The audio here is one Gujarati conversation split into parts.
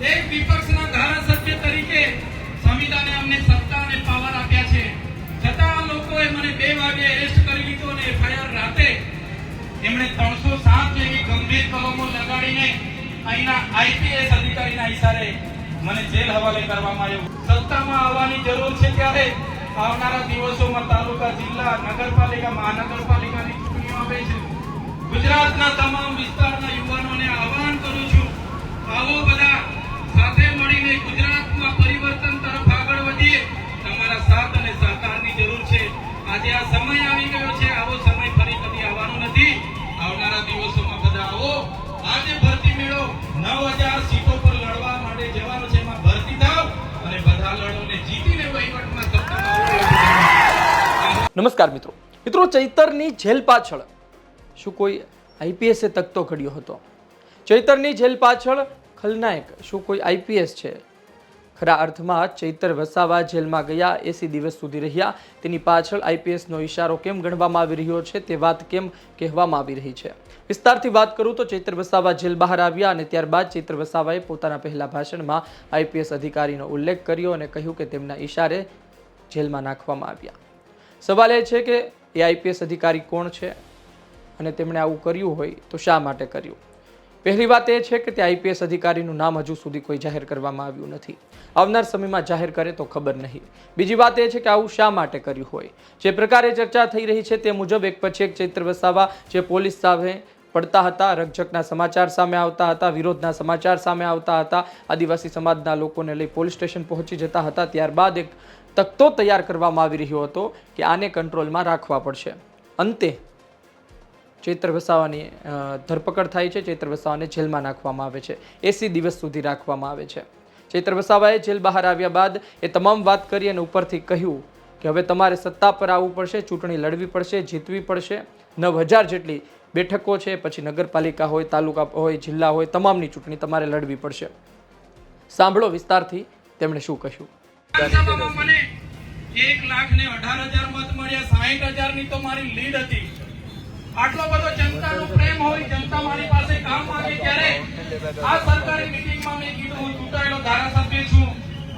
એક વિપક્ષના ધારાસભ્ય તરીકે સંવિધાને અમને સત્તા અને પાવર આપ્યા છે. છતાં લોકોએ મને બે વાગે એરેસ્ટ કરી લીધો અને એફઆઈઆર રાતે એમણે ત્રણસો સાત જેવી ગંભીર કલમો લગાડીને અહીંના આઈપીએસ અધિકારીના ઈશારે મને જેલ હવાલે કરવામાં આવ્યો. સત્તામાં આવવાની જરૂર છે ત્યારે આવનારા દિવસોમાં તાલુકા, જિલ્લા, નગરપાલિકા, મહાનગરપાલિકાની ચૂંટણીઓ આવે છે. ગુજરાતના તમામ વિસ્તારના યુવાનોને આહવાન કરું છું. આવો બધા નમસ્કાર મિત્રો. મિત્રો, ચૈતરની જેલ પાછળ શું કોઈ આઈપીએસે તકતો ઘડ્યો હતો? ચૈતરની જેલ પાછળ ખલનાયક, શું કોઈ આઈપીએસ છે? ખરા અર્થમાં ચૈતર વસાવા જેલમાં ગયા, એસી દિવસ સુધી રહ્યા. તેની પાછળ આઈપીએસનો ઇશારો કેમ ગણવામાં આવી રહ્યો છે તે વાત કેમ કહેવામાં આવી રહી છે? વિસ્તારથી વાત કરું તો ચૈતર વસાવા જેલ બહાર આવ્યા અને ત્યારબાદ ચૈતર વસાવાએ પોતાના પહેલા ભાષણમાં આઈપીએસ અધિકારીનો ઉલ્લેખ કર્યો અને કહ્યું કે તેમના ઇશારે જેલમાં નાખવામાં આવ્યા. સવાલ એ છે કે, એ આઈપીએસ અધિકારી કોણ છે? અને તેમણે આવું કર્યું હોય તો શા માટે કર્યું? પહેલી વાત એ છે કે તે આઈપીએસ અધિકારીનું નામ હજુ સુધી કોઈ જાહેર કરવામાં આવ્યું નથી. આવનાર સમયમાં જાહેર કરે તો ખબર નહીં. બીજી વાત એ છે કે આવું શા માટે કર્યું હોય? જે પ્રકારે ચર્ચા થઈ રહી છે તે મુજબ એક પછી એક ચૈત્ર વસાવા જે પોલીસ સામે પડતા હતા, રકઝકના સમાચાર સામે આવતા હતા, વિરોધના સમાચાર સામે આવતા હતા, આદિવાસી સમાજના લોકોને લઈ પોલીસ સ્ટેશન પહોંચી જતા હતા, ત્યારબાદ એક તખ્તો તૈયાર કરવામાં આવી રહ્યો હતો કે આને કંટ્રોલમાં રાખવા પડશે. અંતે ચૈત્ર વસાવાની ધરપકડ થાય છે, ચૈત્ર વસાવાને જેલમાં નાખવામાં આવે છે. એસી દિવસ સુધી રાખવામાં આવે છે. ચૈત્ર વસાવાએ જેલ બહાર આવ્યા બાદ એ તમામ વાત કરી અને ઉપરથી કહ્યું કે હવે તમારે સત્તા પર આવવું પડશે, ચૂંટણી લડવી પડશે, જીતવી પડશે. નવ હજાર જેટલી બેઠકો છે, પછી નગરપાલિકા હોય, તાલુકા હોય, જિલ્લા હોય, તમામની ચૂંટણી તમારે લડવી પડશે. સાંભળો વિસ્તારથી તેમણે શું કહ્યું. એક લાખ ને અઢાર હજાર મત મળ્યા, સાહીઠ હજારની તો મારી લીડ હતી. આટલો બધો જનતાનો પ્રેમ હોય, જનતા મારી પાસે કામ માંગે ત્યારે આ સરકારી મીટિંગમાં મેં કીધું, હું ચૂંટાયેલો ધારાસભ્ય છું.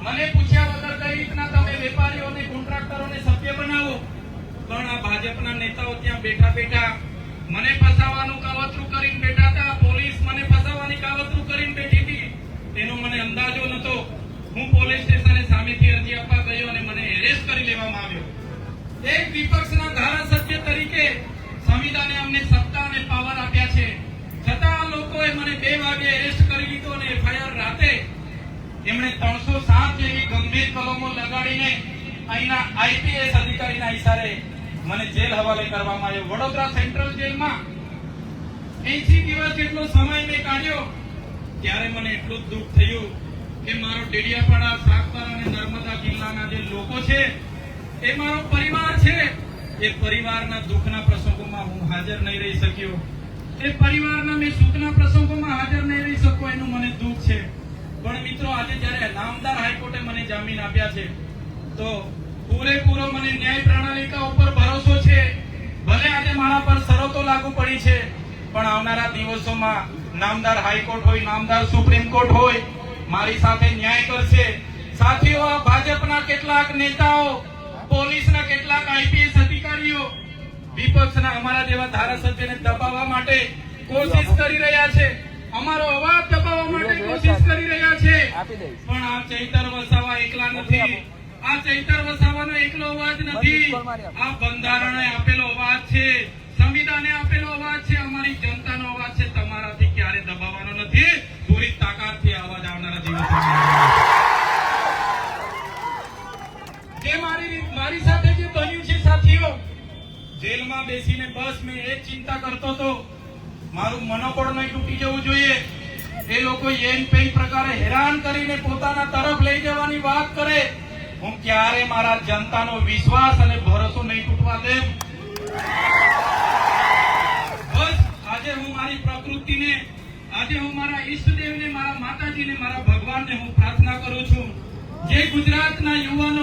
મને પૂછ્યા વગર કઈ રીતના તમે વેપારીઓને, કોન્ટ્રાક્ટરોને સભ્ય બનાવો? પણ આ ભાજપના નેતાઓ ત્યાં બેઠા બેઠા મને ફસાવાનું કાવતરું કરીને બેઠા હતા. પોલીસ મને ફસાવાની કાવતરું કરીને બેઠી હતી. તેનો મને અંદાજો નતો હું પોલીસ સ્ટેશને સામેથી અરજી આપવા ગયો અને મને એરેસ્ટ કરી લેવામાં આવ્યો. એક વિપક્ષના એમણે ત્રણસો સાત જેવી ગંભીર કલમો લગાડીને અહીંના આઈપીએસ અધિકારીના ઇશારે મને જેલ હવાલે કરવામાં આવ્યો. વડોદરા સેન્ટ્રલ જેલમાં એસી દિવસ જેટલો સમય મેં કાઢ્યો, ત્યારે મને એટલું જ દુઃખ થયું કે મારો ડેડિયાપાડા સાગબારા અને નર્મદા જિલ્લાના જે લોકો છે, એ મારો પરિવાર છે. એ પરિવારના દુઃખના પ્રસંગોમાં હું હાજર નહીં રહી શક્યો. એ પરિવારના મેં સુખના પ્રસંગોમાં હાજર નહીં રહી શકું એનું મને દુઃખ છે. પણ મિત્રો આજે જ્યારે નામદાર હાઈકોર્ટે મને જામીન આપ્યા છે, તો પૂરેપૂરો મને ન્યાય પ્રણાલિકા ઉપર ભરોસો છે. ભલે આજે મારા પર શરતો લાગુ પડી છે, પણ આવનારા દિવસોમાં નામદાર હાઈકોર્ટ હોય, નામદાર સુપ્રીમ કોર્ટ હોય, મારી સાથે ન્યાય કરશે. સાથીઓ, આ ભાજપના કેટલાક નેતાઓ, પોલીસના કેટલાક આઈપીએસ અધિકારીઓ, વિપક્ષના અમારા જેવા ધારાસભ્યને દબાવવા માટે કોશિશ કરી રહ્યા છે. અમારો અવાજ દબાવવા માટે કોશિશ કરી રહ્યા છે. પણ આ ચૈતર વસાવા એકલા નથી આ ચૈતર વસાવાનો એકલો અવાજ નથી. આ બંધારણે આપેલો અવાજ છે. સંવિધાને આપેલો અવાજ છે. અમારી જનતાનો અવાજ છે. તમારાથી ક્યારે દબાવવાનો નથી. પૂરી તાકાતથી આ અવાજ આવનારા દિવસોમાં જે મારી મારી સાથે જે બન્યું છે સાથીઓ જેલમાં બેસીને બસ મેં એ ચિંતા કરતો હતો. મારું મનોબળ નહીં તૂટી જવું જોઈએ. એ લોકો એમ કઈ પ્રકારે હેરાન કરીને પોતાના તરફ લઈ જવાની વાત કરે. હું ક્યારે મારા જનતાનો વિશ્વાસ અને ભરોસો નહીં તૂટવા દેમ? બસ, આજે હું મારી પ્રકૃતિને, આજે હું મારા ઈષ્ટદેવને, મારા માતાજીને, મારા ભગવાનને હું પ્રાર્થના કરું છું. જે ગુજરાતના યુવાનોએ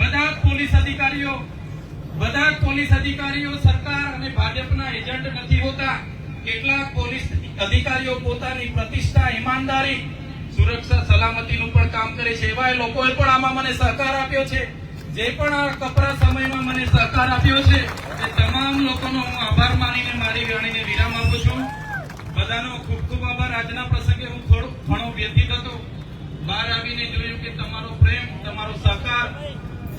બધા પોલીસ અધિકારીઓ, બધા પોલીસ અધિકારીઓ, સરકાર અને ભાજપના એજન્ટ નથી હોતા. કેટલાક પોલીસ અધિકારીઓ પોતાની પ્રતિષ્ઠા, ઈમાનદારી, સુરક્ષા, સલામતીનું પણ કામ કરે છે. એવા લોકોએ પણ આમાં મને સહકાર આપ્યો છે. જે પણ આ કપરા સમયમાં મને સહકાર આપ્યો છે, એ તમામ લોકોનો હું આભાર માનીને મારી વાણીને વિરામ આપું છું. બધાનો ખૂબ ખૂબ આભાર. આજના પ્રસંગે હું થોડો ઘણો વ્યથિત હતો. બહાર આવીને જોયું કે તમારો પ્રેમ, તમારો સહકાર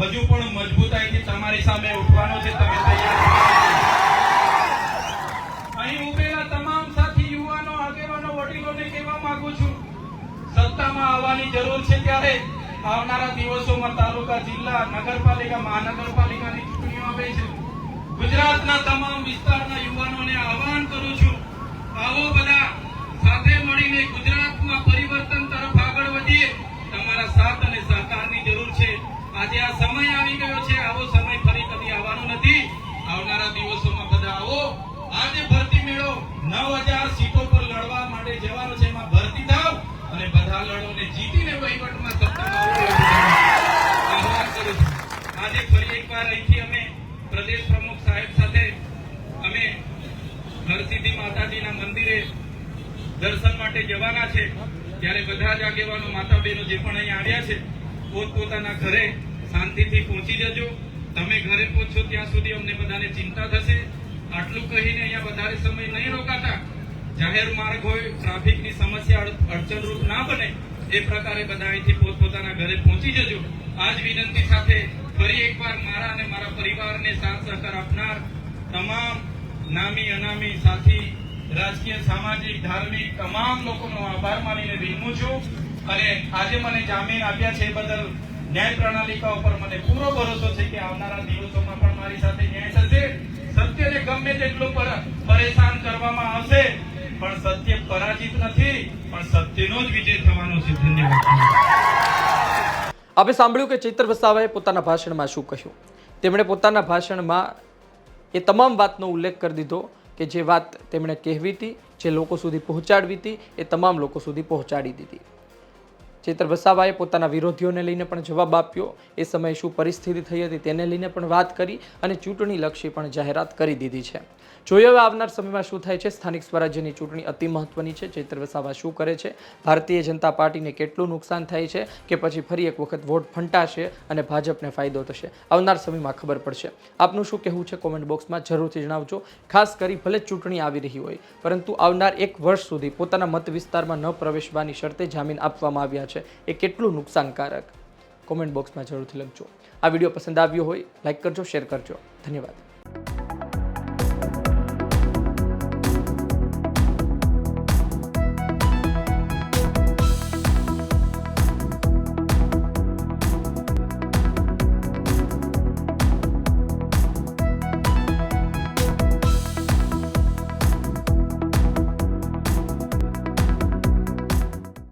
હજુ પણ મજબૂતાઈથી તમારી સામે ઉઠવાનો છે, તમે તૈયાર અહીં ઉભેલા તમામ સાથી યુવાનો, આગેવાનો, વડીલોને કહેવા માંગુ છું, સત્તામાં આવવાની જરૂર છે ત્યારે આવનારા દિવસોમાં તાલુકા, જિલ્લા, નગરપાલિકા, મહાનગરપાલિકાની ચૂંટણીઓ આવે છે. ગુજરાતના તમામ વિસ્તારના યુવાનોને આહવાન કરું છું, આવો બધા સાથે મળીને ગુજરાતમાં બધા લડો ને જીતીને વહીવટમાં સત્તામાં કરું છું આજે ફરી એકવાર અહીંથી અમે પ્રદેશ પ્રમુખ સાહેબ સાથે અમે હરસિદ્ધિ માતાજીના મંદિરે દર્શન માટે જવાના છે. ત્યારે બધા જ આગેવાનો માતા બહેનો જે પણ અહીં આવ્યા છે, પોતપોતાના ઘરે શાંતિથી પહોંચી જજો. તમે ઘરે પહોંચો ત્યાં સુધી અમને બધાને ચિંતા થશે. આટલું કહીને અહીંયા વધારે સમય નહીં રોકાતા. જાહેર માર્ગ હોય, ટ્રાફિકની સમસ્યા અડ- અડચણરૂપ ના બને એ પ્રકારે બધા અહીંથી પોતપોતાના ઘરે પહોંચી જજો. આજ વિનંતી સાથે ફરી એકવાર મારા અને મારા પરિવારને સાથ સહકાર આપનાર તમામ નામી, અનામી સાથી, રાજકીય, સામાજિક, ધાર્મિક તમામ લોકોનો આભાર માનીને વિનમું છું. અને આજે મને જામીન આપ્યા છે બદલ ન્યાય પ્રણાલિકા ઉપર મને પૂરો ભરોસો છે કે આવનારા દિવસોમાં પણ મારી સાથે ન્યાય થશે. સત્યને ગમે તેટલું પરેશાન કરવામાં આવશે. પણ સત્ય પરાજિત નથી, પણ સત્યનો જ વિજય થવાનો છે, ધન્યવાદ. આપણે સાંભળ્યું કે ચૈતર વસાવાએ પોતાના ભાષણમાં શું કહ્યું? તેમણે પોતાના ભાષણમાં એ તમામ વાતનો ઉલ્લેખ કરી દીધો કે જે વાત તેમણે કહેવી હતી, જે લોકો સુધી પહોંચાડવી હતી, એ તમામ લોકો સુધી પહોંચાડી દીધી. ચેતર વસાવાએ પોતાના વિરોધીઓને લઈને પણ જવાબ આપ્યો. એ સમયે શું પરિસ્થિતિ થઈ હતી તેને લઈને પણ વાત કરી અને ચૂંટણીલક્ષી પણ જાહેરાત કરી દીધી છે. જોઈએ હવે આવનાર સમયમાં શું થાય છે? સ્થાનિક સ્વરાજ્યની ચૂંટણી અતિ મહત્વની છે. ચૈત્ર વસાવા શું કરે છે? ભારતીય જનતા પાર્ટીને કેટલું નુકસાન થાય છે કે પછી ફરી એક વખત વોટ ફંટાશે અને ભાજપને ફાયદો થશે? આવનાર સમયમાં ખબર પડશે. આપનું શું કહેવું છે? કોમેન્ટ બોક્સમાં જરૂરથી જણાવજો. ખાસ કરી ભલે ચૂંટણી આવી રહી હોય, પરંતુ આવનાર એક વર્ષ સુધી પોતાના મત વિસ્તારમાં ન પ્રવેશવાની શરતે જામીન આપવામાં આવ્યા છે. એ કેટલું નુકસાનકારક? કોમેન્ટ બોક્સમાં જરૂરથી લખજો. આ વીડિયો પસંદ આવ્યો હોય લાઇક કરજો, શેર કરજો. ધન્યવાદ.